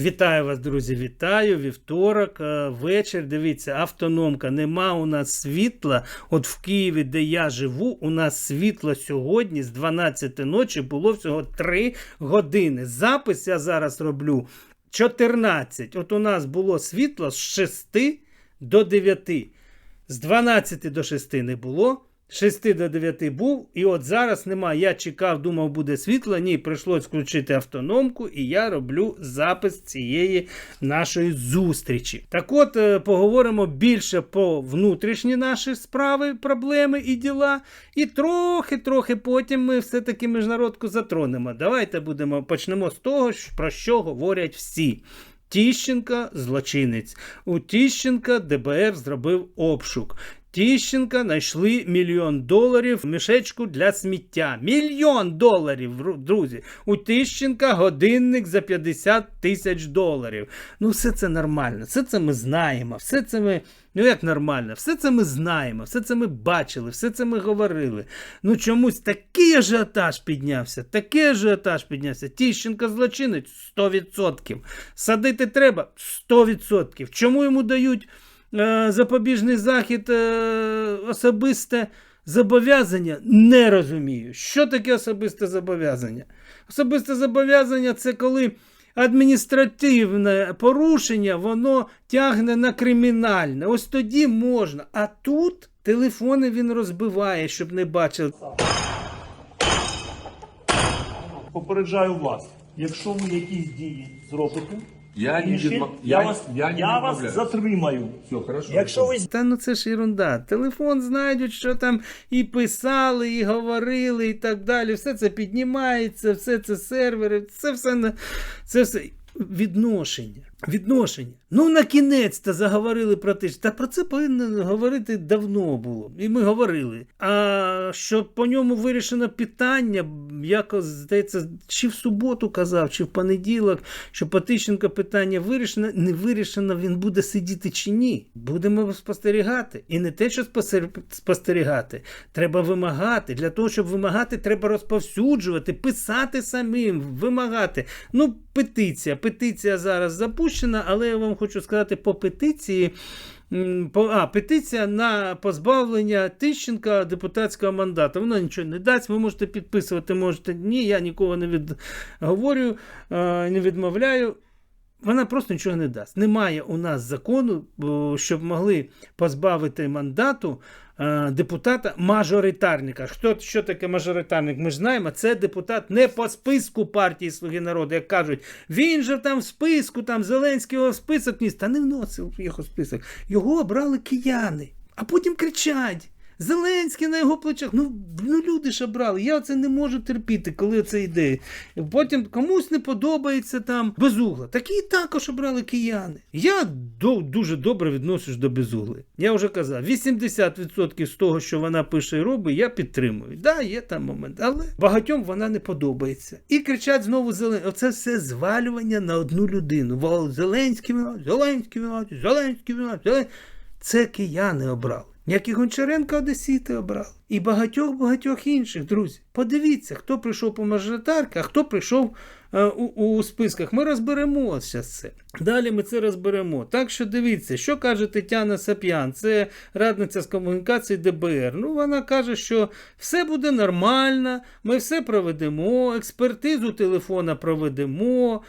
Вітаю вас, друзі! Вітаю! Вівторок, е, вечір. Дивіться, автономка. Нема у нас світла. От в Києві, де я живу, у нас світло сьогодні з 12 ночі було всього 3 години. Запис я зараз роблю 14. От у нас було світло з 6 до 9. З 12 до 6 не було. З 6 до 9 був, і от зараз нема. Я чекав, думав, буде світло. Ні, прийшлось включити автономку, і я роблю запис цієї нашої зустрічі. Так от, е, поговоримо більше по внутрішні наші справи, проблеми і діла. І трохи-трохи потім ми все-таки міжнародку затронемо. Давайте будемо почнемо з того, про що говорять всі. Тіщенка злочинець. У Тіщенка ДБР зробив обшук. Тіщенка знайшли мільйон доларів в мішечку для сміття. Мільйон доларів, друзі. У Тіщенка годинник за 50 тисяч доларів. Ну, все це нормально, все це ми знаємо, все це ми. Ну як нормально, все це ми знаємо, все це ми бачили, все це ми говорили. Ну чомусь такий ажіотаж піднявся, такий ажіотаж піднявся. Тіщенка злочинець 100%. Садити треба 100%. Чому йому дають запобіжний захід е, особисте зобов'язання? Не розумію. Що таке особисте зобов'язання? Особисте зобов'язання це коли адміністративне порушення, воно тягне на кримінальне. Ось тоді можна. А тут телефони він розбиває, щоб не бачили. Попереджаю вас, якщо ви якісь дії зробите, Я не відмов- я, я- вас, я не я вас затримаю. Все, хорошо. Якщо ви Та ну це ж ерунда. Телефон знайдуть, що там і писали, і говорили, і так далі. Все це піднімається, все це сервери, це все на- це все відношення. Відношення. Ну, на кінець-то заговорили про те, що- та про це повинно говорити давно було. І ми говорили. А що по ньому вирішено питання, якось здається, чи в суботу казав, чи в понеділок, що по питання вирішено, не вирішено, він буде сидіти чи ні. Будемо спостерігати. І не те, що спостерігати, треба вимагати. Для того, щоб вимагати, треба розповсюджувати, писати самим, вимагати. Ну, петиція. Петиція зараз запущена, але я вам хочу сказати, по петиції. А, петиція на позбавлення Тищенка депутатського мандату. Вона нічого не дасть. Ви можете підписувати, можете ні. Я нікого не відговорю, е, не відмовляю. Вона просто нічого не дасть. Немає у нас закону, щоб могли позбавити мандату депутата мажоритарника. Хто що таке мажоритарник? Ми ж знаємо, це депутат не по списку партії Слуги народу. Як кажуть, він же там в списку, там Зеленський список ніс. Та не вносив його в список. Його обрали кияни, а потім кричать. Зеленський на його плечах. Ну, ну люди ж обрали. Я це не можу терпіти, коли це йде. Потім комусь не подобається там безугла. Такі також обрали кияни. Я до, дуже добре відношусь до безугли. Я вже казав, 80% з того, що вона пише і робить, я підтримую. Да, є там момент, але багатьом вона не подобається. І кричать знову Зеленський. Оце все звалювання на одну людину. Зеленський Зеленський Зеленський. Зеленський. Це кияни обрали. Як і Гончаренка Одесіти обрали. І багатьох-багатьох інших, друзі. Подивіться, хто прийшов по мажоритарки, а хто прийшов е, у, у списках. Ми розберемо зараз це. Далі ми це розберемо. Так що дивіться, що каже Тетяна Сап'ян, це радниця з комунікації ДБР. Ну, вона каже, що все буде нормально, ми все проведемо, експертизу телефона проведемо.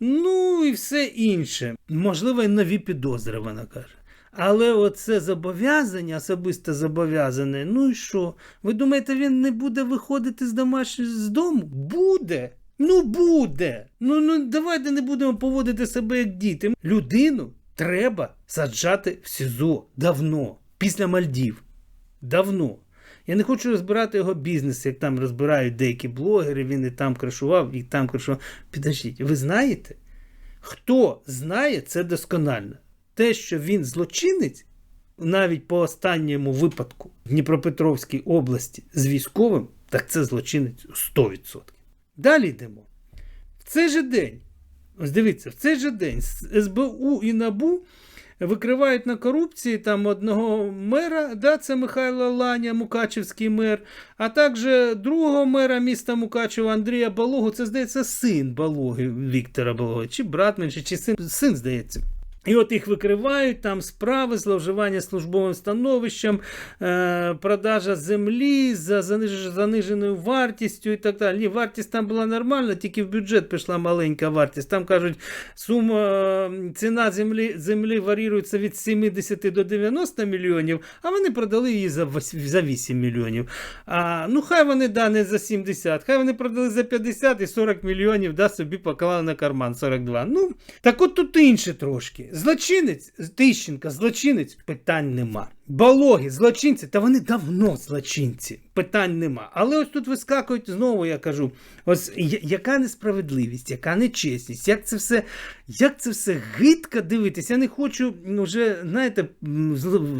Ну і все інше. Можливо, і нові підозри, вона каже. Але оце зобов'язання, особисте зобов'язане, ну і що? Ви думаєте, він не буде виходити з домашнього з дому? Буде. Ну буде. Ну, ну давайте не будемо поводити себе як діти. Людину треба саджати в СІЗО давно, після Мальдів. Давно. Я не хочу розбирати його бізнес, як там розбирають деякі блогери, він і там кришував, і там кришував. Підождіть, ви знаєте? Хто знає це досконально? Те, що він злочинець, навіть по останньому випадку в Дніпропетровській області з військовим, так це злочинець 100%. Далі йдемо. В цей же день, ось дивіться, в цей же день СБУ і НАБУ викривають на корупції там одного мера, да, це Михайло Ланя, Мукачевський мер, а також другого мера міста Мукачева Андрія Балогу, це здається син Балоги Віктора Балоги, чи брат менше, чи син, син здається. І от їх викривають, там справи, зловживання службовим становищем, е, продажа землі за заниженою вартістю і так далі. Ні, вартість там була нормальна, тільки в бюджет пішла маленька вартість. Там кажуть, сума е, ціна землі, землі варірується від 70 до 90 мільйонів, а вони продали її за, вось- за 8 мільйонів. А, ну, хай вони да, не за 70, хай вони продали за 50 і 40 мільйонів да, собі поклали на карман 42. Ну, так от тут інше трошки. Злочинець, Тищенка, злочинець, питань нема. Балоги, злочинці, та вони давно злочинці, питань нема. Але ось тут вискакують знову, я кажу, ось яка несправедливість, яка нечесність, як це все, як це все гидко дивитись. Я не хочу ну, вже, знаєте,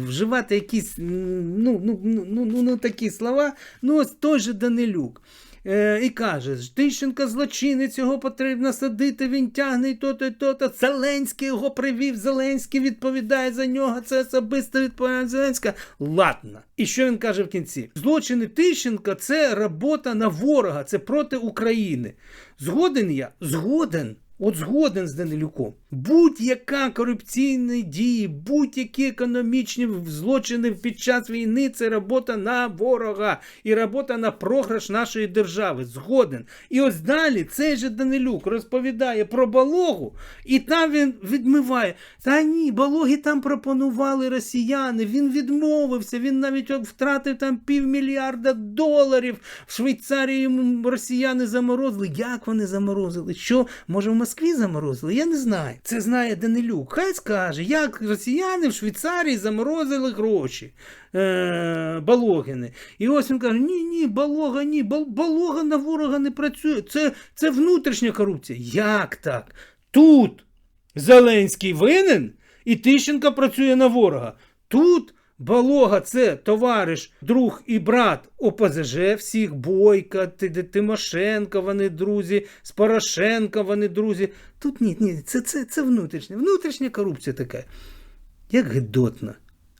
вживати якісь ну, ну, ну, ну, ну, ну, такі слова. Ну, ось той же Данилюк. Е, і каже, Тищенка злочинець, його потрібно садити, він тягне і то-то, і то-то. Зеленський його привів, Зеленський відповідає за нього, це особисто відповідає Зеленська. Ладно. І що він каже в кінці? Злочини Тищенка це робота на ворога, це проти України. Згоден я? Згоден. От згоден з Данилюком. Будь-яка корупційна дії, будь-які економічні злочини під час війни це робота на ворога і робота на програш нашої держави. Згоден. І ось далі цей же Данилюк розповідає про балогу, і там він відмиває. Та ні, балоги там пропонували росіяни. Він відмовився. Він навіть втратив там півмільярда доларів. В Швейцарії йому росіяни заморозили. Як вони заморозили? Що, може, в Москві заморозили? Я не знаю. Це знає Данилюк. Хай скаже, як росіяни в Швейцарії заморозили гроші. Е, Балогини. І ось він каже: ні, ні, балога, ні, балога на ворога не працює. Це, це внутрішня корупція. Як так? Тут Зеленський винен, і Тищенко працює на ворога. Тут Балога це товариш, друг і брат ОПЗЖ, всіх Бойка, Ти- Ти- Тимошенко, вони друзі, з Порошенко вони друзі. Тут ні, ні, це, це, це внутрішня, внутрішня корупція така. Як гидотно.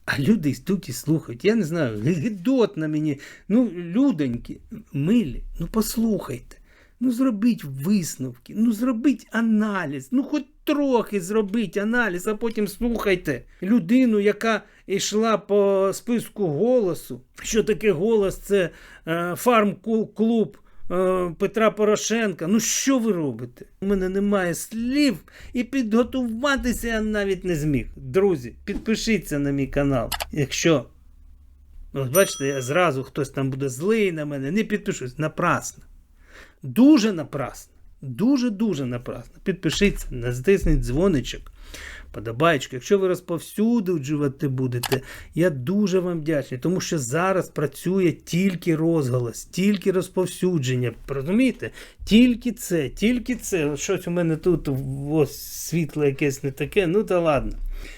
А люди йдуть і слухають. Я не знаю, гидотно мені. Ну, людоньки, милі, ну послухайте. Ну, зробіть висновки, ну зробіть аналіз, ну хоч трохи зробіть аналіз, а потім слухайте людину, яка йшла по списку голосу. Що таке голос? Це е, фарм-клуб е, Петра Порошенка. Ну що ви робите? У мене немає слів і підготуватися я навіть не зміг. Друзі, підпишіться на мій канал, якщо. От бачите, я зразу хтось там буде злий на мене, не підпишусь. Напрасно. Дуже напрасно. Дуже-дуже напрасно. Підпишіться, натисніть дзвоничок, подобаєчку. Якщо ви розповсюджувати будете, я дуже вам вдячний, тому що зараз працює тільки розголос, тільки розповсюдження. Розумієте? Тільки це, тільки це. Щось у мене тут ось світло якесь не таке, ну та ладно.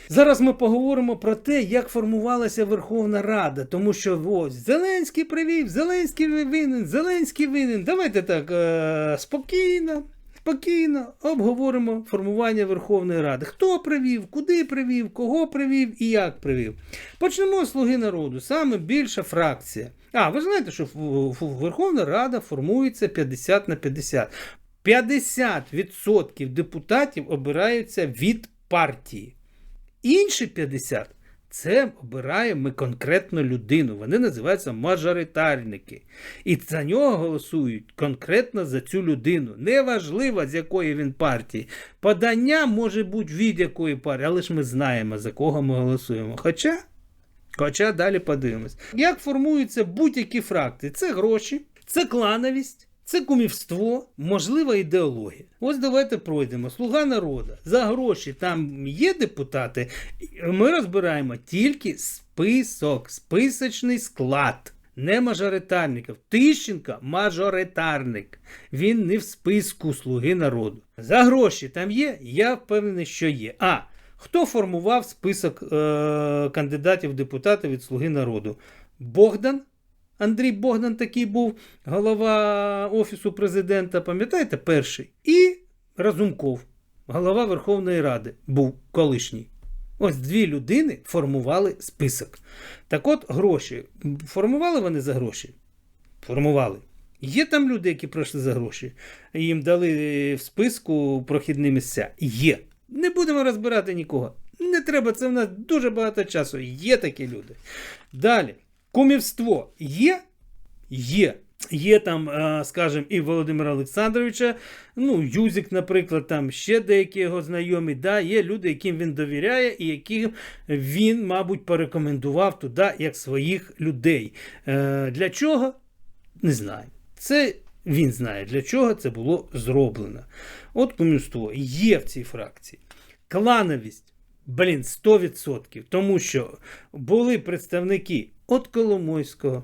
Зараз ми поговоримо про те, як формувалася Верховна Рада, тому що ось Зеленський привів, Зеленський винен, Зеленський винен. Давайте так е- спокійно. Спокійно обговоримо формування Верховної Ради. Хто привів, куди привів, кого привів і як привів. Почнемо з Слуги народу. Саме більша фракція. А, ви знаєте, що Верховна Рада формується 50 на 50. 50% депутатів обираються від партії. Інші 50 це обираємо конкретну людину. Вони називаються мажоритарники. І за нього голосують конкретно за цю людину. Неважливо, з якої він партії. Подання може бути від якої партії, але ж ми знаємо, за кого ми голосуємо. Хоча. Хоча далі подивимось. Як формуються будь-які фракції? Це гроші, це клановість, це кумівство, можлива ідеологія. Ось давайте пройдемо. Слуга народу. За гроші там є депутати. Ми розбираємо тільки список, списочний склад. Не мажоритарників. Тищенка мажоритарник. Він не в списку слуги народу. За гроші там є? Я впевнений, що є. А хто формував список е- кандидатів в депутати від Слуги народу? Богдан. Андрій Богдан такий був голова Офісу президента, пам'ятаєте, перший. І Разумков, голова Верховної Ради, був колишній. Ось дві людини формували список. Так от гроші. Формували вони за гроші? Формували. Є там люди, які пройшли за гроші, їм дали в списку прохідні місця. Є. Не будемо розбирати нікого. Не треба, це в нас дуже багато часу. Є такі люди. Далі. Кумівство є? Є. Є там, е, скажімо, і Володимира Олександровича, ну, Юзик, наприклад, там ще деякі його знайомі. Да, є люди, яким він довіряє, і яким він, мабуть, порекомендував туди як своїх людей. Е, Для чого? Не знаю. Це він знає, для чого це було зроблено. От кумівство є в цій фракції. Клановість, блін, 100%. Тому що були представники от Коломойського,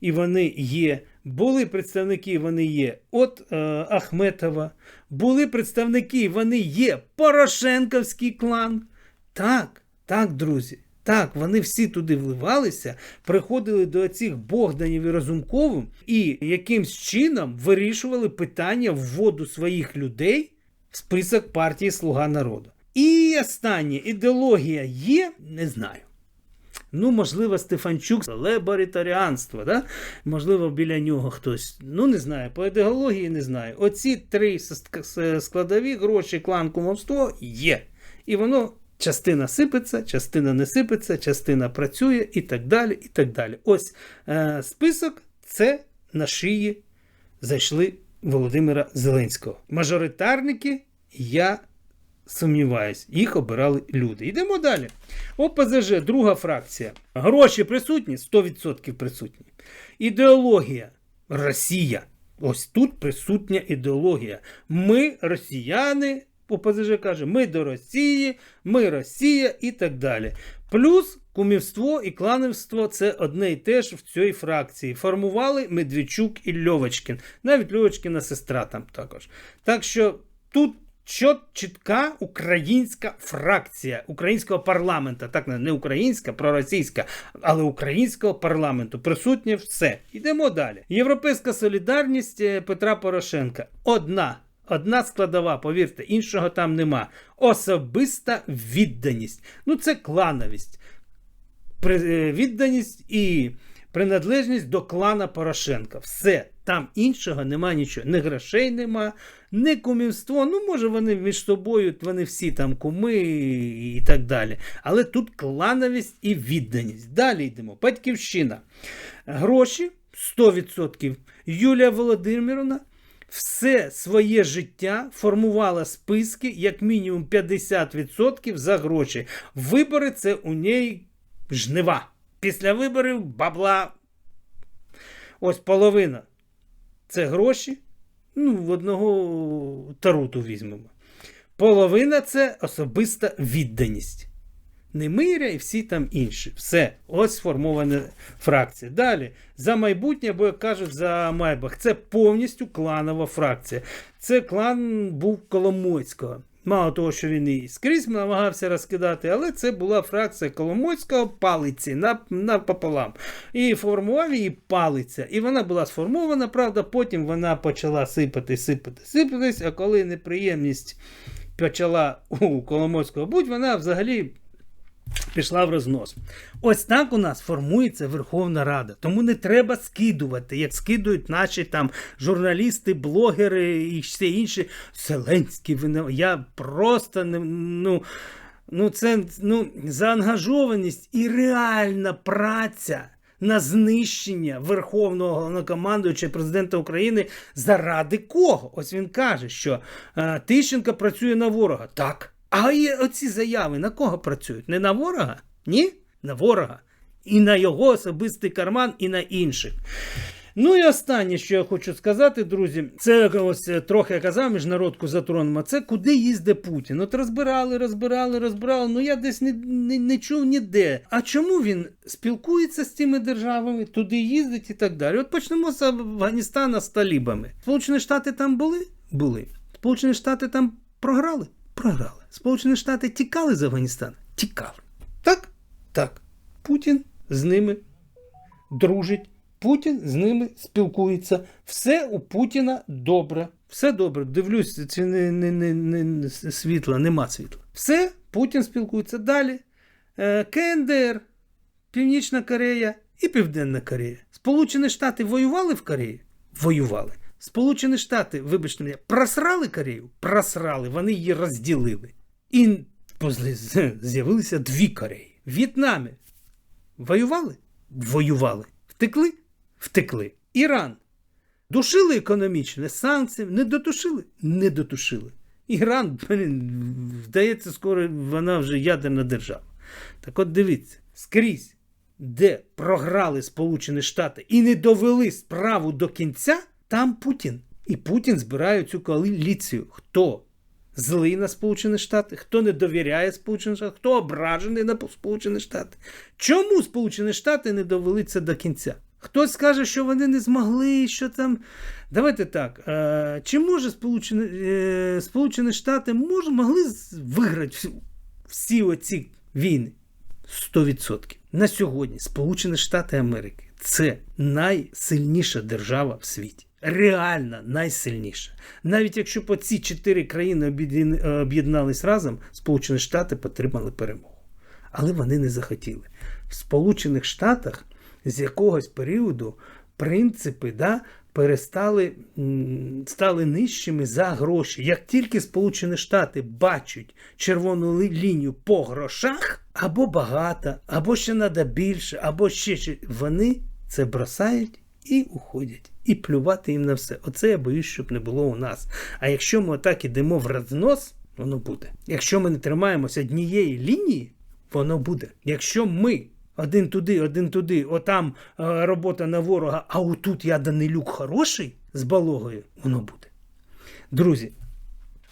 і вони є. Були представники, вони є от е, Ахметова. Були представники, вони є Порошенковський клан. Так, так, друзі. Так, вони всі туди вливалися, приходили до цих Богданів і Разумковим і якимсь чином вирішували питання вводу своїх людей в список партії Слуга народу. І останнє ідеологія є, не знаю. Ну, можливо, Стефанчук, лебаритаріанство, да? можливо, біля нього хтось. Ну, не знаю, по ідеології не знаю. Оці три складові гроші, клан, кумовство є. І воно частина сипеться, частина не сипеться, частина працює і так далі. і так далі. Ось е, список це на шиї зайшли Володимира Зеленського. Мажоритарники я сумніваюсь, їх обирали люди. Йдемо далі. ОПЗЖ, друга фракція. Гроші присутні? 100% присутні. Ідеологія Росія. Ось тут присутня ідеологія. Ми, росіяни, ОПЗЖ каже, ми до Росії, ми Росія і так далі. Плюс кумівство і кланівство це одне і те ж в цій фракції. Формували Медведчук і Льовочкін. Навіть Льовочкіна сестра там також. Так що тут чітка українська фракція українського парламенту. Так не українська, проросійська, але українського парламенту. Присутнє все. Йдемо далі. Європейська солідарність е, Петра Порошенка. Одна. Одна складова, повірте, іншого там нема. Особиста відданість. Ну, це клановість. Е, Відданість і приналежність до клана Порошенка. Все. Там іншого нема нічого. Ні грошей нема, ні кумівство. Ну, може, вони між собою, вони всі там куми і так далі. Але тут клановість і відданість. Далі йдемо. Батьківщина. Гроші 100%. Юлія Володимировна все своє життя формувала списки як мінімум 50% за гроші. Вибори це у неї жнива. Після виборів бабла. Ось половина. Це гроші. Ну, в одного таруту візьмемо. Половина це особиста відданість. Немиря і всі там інші. Все, ось сформована фракція. Далі, за майбутнє, бо як кажуть, за Майбах. Це повністю кланова фракція. Це клан був Коломойського. Мало того, що він і скрізь намагався розкидати, але це була фракція Коломойського палиці на, напополам. І формував її палиця. І вона була сформована, правда, потім вона почала сипати, сипати, сипатись, а коли неприємність почала у Коломойського бути, вона взагалі пішла в рознос. Ось так у нас формується Верховна Рада. Тому не треба скидувати, як скидують наші там журналісти, блогери і все інше. Винен- Я просто не ну. Ну, це ну, заангажованість і реальна праця на знищення Верховного головнокомандуюча президента України заради кого? Ось він каже, що е, Тищенко працює на ворога. Так. А оці заяви на кого працюють? Не на ворога? Ні? На ворога. І на його особистий карман, і на інших. Ну і останнє, що я хочу сказати, друзі, це ось е, трохи я казав, міжнародку затронемо. Це куди їздить Путін. От розбирали, розбирали, розбирали. Ну я десь не, не, не чув ніде. А чому він спілкується з цими державами, туди їздить і так далі? От почнемо з Афганістана з талібами. Сполучені Штати там були? Були. Сполучені Штати там програли? Програли. Сполучені Штати тікали з Афганістану? Тікали. Так? Так. Путін з ними дружить. Путін з ними спілкується. Все у Путіна добре. Все добре. Дивлюсь, чи не, не, не, не світла, нема світла. Все, Путін спілкується далі. е, КНДР, Північна Корея і Південна Корея. Сполучені Штати воювали в Кореї? Воювали. Сполучені Штати, вибачте мене, просрали Корею? Просрали, вони її розділили. І з'явилися дві Кореї. В В'єтнамі воювали? Воювали. Втекли? Втекли. Іран. Душили економічно санкціями, не дотушили? Не дотушили. Іран, здається, скоро вона вже ядерна держава. Так от дивіться, скрізь, де програли Сполучені Штати і не довели справу до кінця, там Путін. І Путін збирає цю коаліцію. Хто? Злий на Сполучені Штати, хто не довіряє Сполученим Штатам, хто ображений на Сполучені Штати. Чому Сполучені Штати не довели це до кінця? Хтось скаже, що вони не змогли, що там. Давайте так. Е, чи може Сполучені, е, Сполучені Штати мож, могли виграти всі, всі оці війни? 100%. На сьогодні Сполучені Штати Америки це найсильніша держава в світі. Реально найсильніша. Навіть якщо по ці чотири країни об'єдн- об'єднались разом, Сполучені Штати отримали перемогу. Але вони не захотіли. В Сполучених Штатах з якогось періоду принципи да, перестали стали нижчими за гроші. Як тільки Сполучені Штати бачать червону лінію по грошах, або багато, або ще треба більше, або ще вони це бросають і уходять. І плювати їм на все. Оце я боюсь, щоб не було у нас. А якщо ми отак ідемо в рознос, воно буде. Якщо ми не тримаємося однієї лінії, воно буде. Якщо ми один туди, один туди, отам е, робота на ворога, а отут я Данилюк хороший з балогою, воно буде. Друзі,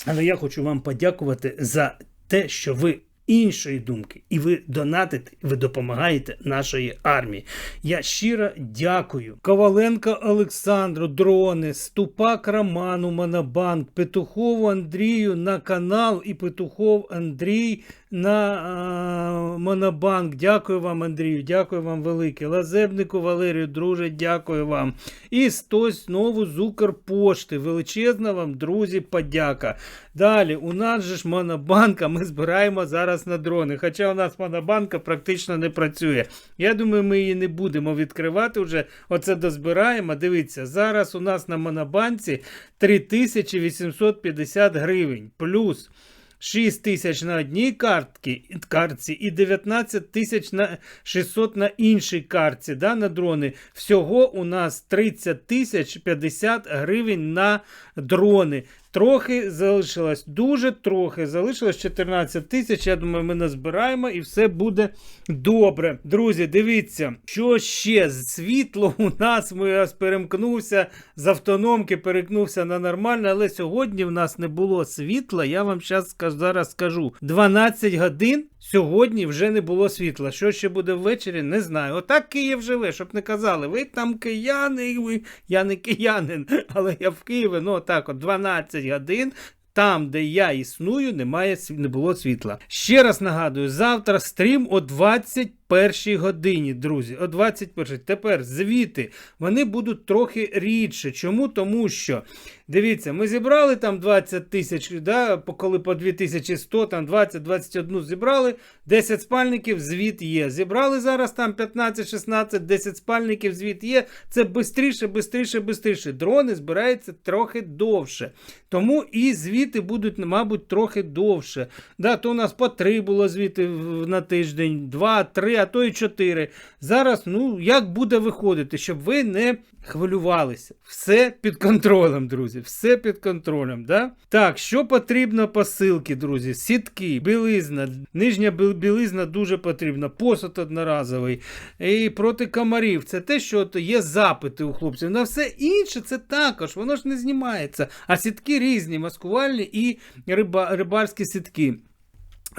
але я хочу вам подякувати за те, що ви іншої думки, і ви донатите, ви допомагаєте нашої армії. Я щиро дякую Коваленко Олександру, Дрони, Ступак Роману, Монобанк, Петухову Андрію на канал і Петухов Андрій на а, Монобанк. Дякую вам, Андрію, дякую вам велике. Лазебнику Валерію, друже, дякую вам. І хтось знову з Укрпошти. Величезна вам, друзі, подяка. Далі, у нас же ж Монобанка, ми збираємо зараз на дрони. Хоча у нас Монобанка практично не працює. Я думаю, ми її не будемо відкривати вже. Оце дозбираємо. Дивіться, зараз у нас на Монобанці 3850 гривень. Плюс 6 тисяч на одній картці, картці і 19 тисяч на 600 на іншій картці да, на дрони. Всього у нас 30 тисяч 50 гривень на дрони. Трохи залишилось, дуже трохи. Залишилось 14 тисяч. Я думаю, ми назбираємо і все буде добре. Друзі, дивіться, що ще світло у нас. Ми я перемкнувся з автономки, перекнувся на нормальне, але сьогодні в нас не було світла. Я вам зараз скажу. 12 годин. Сьогодні вже не було світла. Що ще буде ввечері, не знаю. Отак Київ живе, щоб не казали, ви там кияни, ви... я не киянин, але я в Києві, ну отак от 12 годин. Там, де я існую, немає не було світла. Ще раз нагадую, завтра стрім о 21 годині, друзі. О 21. Тепер звіти вони будуть трохи рідше. Чому? Тому що дивіться, ми зібрали там 20 тисяч, да, коли по 2100, там 20-21 зібрали, 10 спальників, звіт є. Зібрали зараз там 15-16, 10 спальників, звіт є. Це швидше, швидше, швидше. Дрони збираються трохи довше. Тому і звіти будуть, мабуть, трохи довше. Да, то у нас по 3 було звіти на тиждень, 2, 3, а то і 4. Зараз, ну, як буде виходити, щоб ви не хвилювалися. Все під контролем, друзі. Все під контролем. Да? Так, що потрібно посилки, друзі? Сітки, білизна, нижня білизна дуже потрібна, посуд одноразовий. І проти комарів. Це те, що є запити у хлопців. На все інше це також, воно ж не знімається. А сітки різні, маскувальні і риба, рибальські сітки.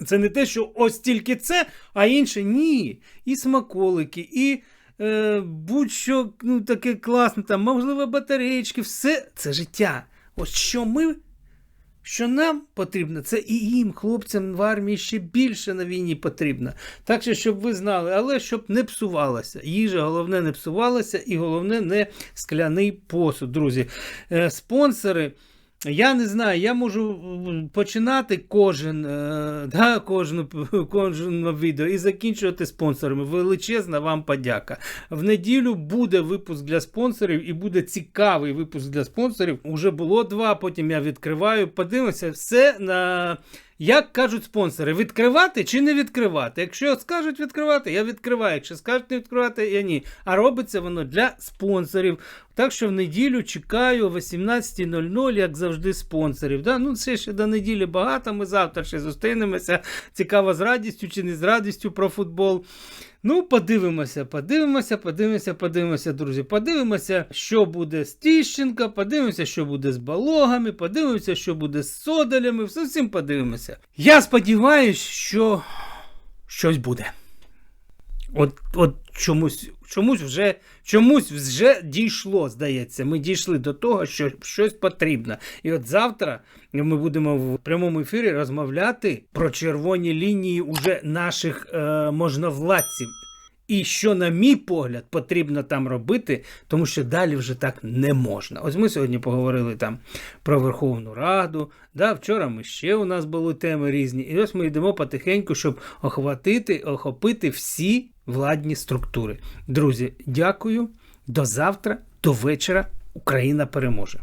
Це не те, що ось тільки це, а інше ні. І смаколики, і е, будь-що ну, таке класне, там, можливо, батареєчки, все це життя. Ось що ми, що нам потрібно, це і їм, хлопцям в армії ще більше на війні потрібно. Так що, щоб ви знали, але щоб не псувалося. Їжа, головне, не псувалася, і головне, не скляний посуд, друзі. Е, спонсори. Я не знаю, я можу починати кожен, е, да, кожну, кожне відео і закінчувати спонсорами. Величезна вам подяка. В неділю буде випуск для спонсорів і буде цікавий випуск для спонсорів. Уже було два, потім я відкриваю. Подивимося, все на. Як кажуть спонсори, відкривати чи не відкривати? Якщо скажуть відкривати, я відкриваю. Якщо скажуть не відкривати, я ні. А робиться воно для спонсорів. Так що в неділю чекаю о 18.00, як завжди, спонсорів. Да? Ну, це ще до неділі багато. Ми завтра ще зустрінемося. Цікаво з радістю чи не з радістю про футбол. Ну, подивимося, подивимося, подивимося, подивимося, друзі. Подивимося, що буде з Тіщенка, подивимося, що буде з балогами, подивимося, що буде з содалями. Все всім подивимося. Я сподіваюся, що щось буде. От, от чомусь, чомусь вже чомусь вже дійшло, здається. Ми дійшли до того, що щось потрібно. І от завтра ми будемо в прямому ефірі розмовляти про червоні лінії уже наших е, можновладців. І що, на мій погляд, потрібно там робити, тому що далі вже так не можна. Ось ми сьогодні поговорили там про Верховну Раду. Да, вчора ми ще у нас були теми різні. І ось ми йдемо потихеньку, щоб охватити, охопити всі владні структури. Друзі, дякую. До завтра, до вечора. Україна переможе.